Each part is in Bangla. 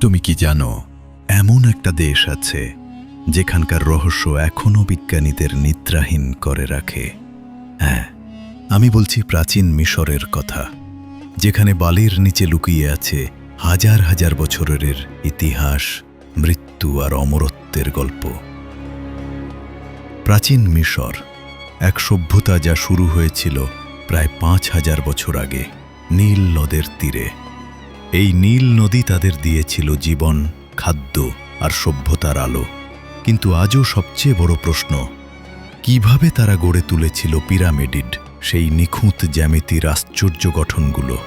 তুমি কি জানো, এমন একটা দেশ আছে যেখানকার রহস্য এখনও বিজ্ঞানীদের নিদ্রাহীন করে রাখে। হ্যাঁ আমি বলছি প্রাচীন মিশরের কথা, যেখানে বালির নিচে লুকিয়ে আছে হাজার হাজার বছরের ইতিহাস, মৃত্যু আর অমরত্বের গল্প। প্রাচীন মিশর, এক সভ্যতা যা শুরু হয়েছিল প্রায় পাঁচ হাজার বছর আগে, নীল নদের তীরে। এই নীল নদী তাদের দিয়েছিল জীবন, খাদ্য আর সভ্যতার আলো। কিন্তু আজও সবচেয়ে বড় প্রশ্ন, কীভাবে তারা গড়ে তুলেছিল পিরামিডিড, সেই নিখুঁত জ্যামিতির আশ্চর্য গঠনগুলো?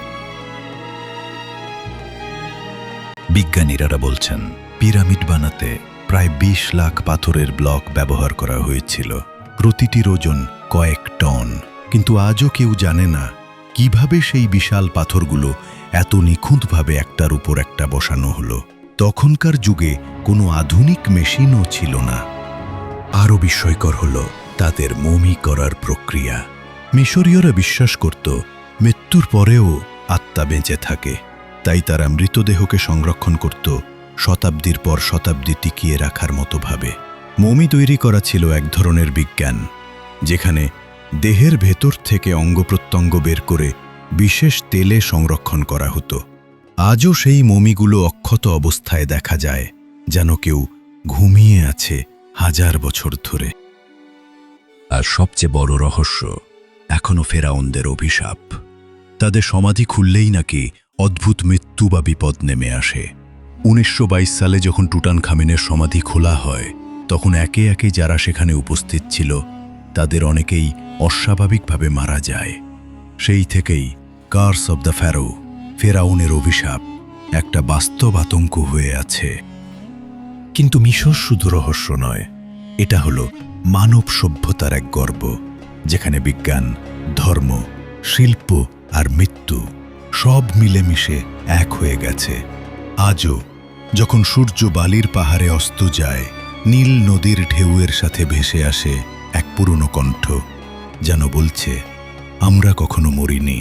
বিজ্ঞানীরা বলছেন, পিরামিড বানাতে প্রায় ২০ লাখ পাথরের ব্লক ব্যবহার করা হয়েছিল। প্রতিটির ওজন কয়েক টন। কিন্তু আজও কেউ জানে না কীভাবে সেই বিশাল পাথরগুলো এত নিখুঁতভাবে একটার উপর একটা বসানো হলো? তখনকার যুগে কোনো আধুনিক মেশিনও ছিল না। আরও বিস্ময়কর হল তাদের মমি করার প্রক্রিয়া। মিশরীয়রা বিশ্বাস করত, মৃত্যুর পরেও আত্মা বেঁচে থাকে। তাই তারা মৃতদেহকে সংরক্ষণ করত, শতাব্দীর পর শতাব্দী টিকিয়ে রাখার মতো ভাবে। মমি তৈরি করা ছিল এক ধরনের বিজ্ঞান, যেখানে দেহের ভেতর থেকে অঙ্গপ্রত্যঙ্গ বের করে বিশেষ তেলে সংরক্ষণ করা হতো। আজও সেই মমিগুলো অক্ষত অবস্থায় দেখা যায়, যেন কেউ ঘুমিয়ে আছে হাজার বছর ধরে। আর সবচেয়ে বড় রহস্য এখনও ফেরাউনদের অভিশাপ। তাদের সমাধি খুললেই নাকি অদ্ভুত মৃত্যু বা বিপদ নেমে আসে। উনিশশো বাইশ সালে যখন টুটান খামিনের সমাধি খোলা হয়, তখন একে একে যারা সেখানে উপস্থিত ছিল তাদের অনেকেই অস্বাভাবিকভাবে মারা যায়। সেই থেকেই কার্স অব দ্য ফ্যারো, ফেরাউনের অভিশাপ একটা বাস্তব আতঙ্ক হয়ে আছে। কিন্তু মিশর শুধু রহস্য নয়, এটা হলো মানব সভ্যতার এক গর্ব, যেখানে বিজ্ঞান, ধর্ম, শিল্প আর মৃত্যু সব মিলেমিশে এক হয়ে গেছে। আজও যখন সূর্য বালির পাহাড়ে অস্ত যায়, নীল নদীর ঢেউয়ের সাথে ভেসে আসে পুরনো কণ্ঠ যেন বলছে আমরা কখনো মরিনি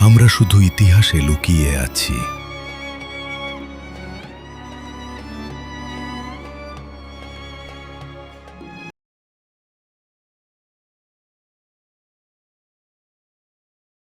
আমরা শুধু ইতিহাসে লুকিয়ে আছি।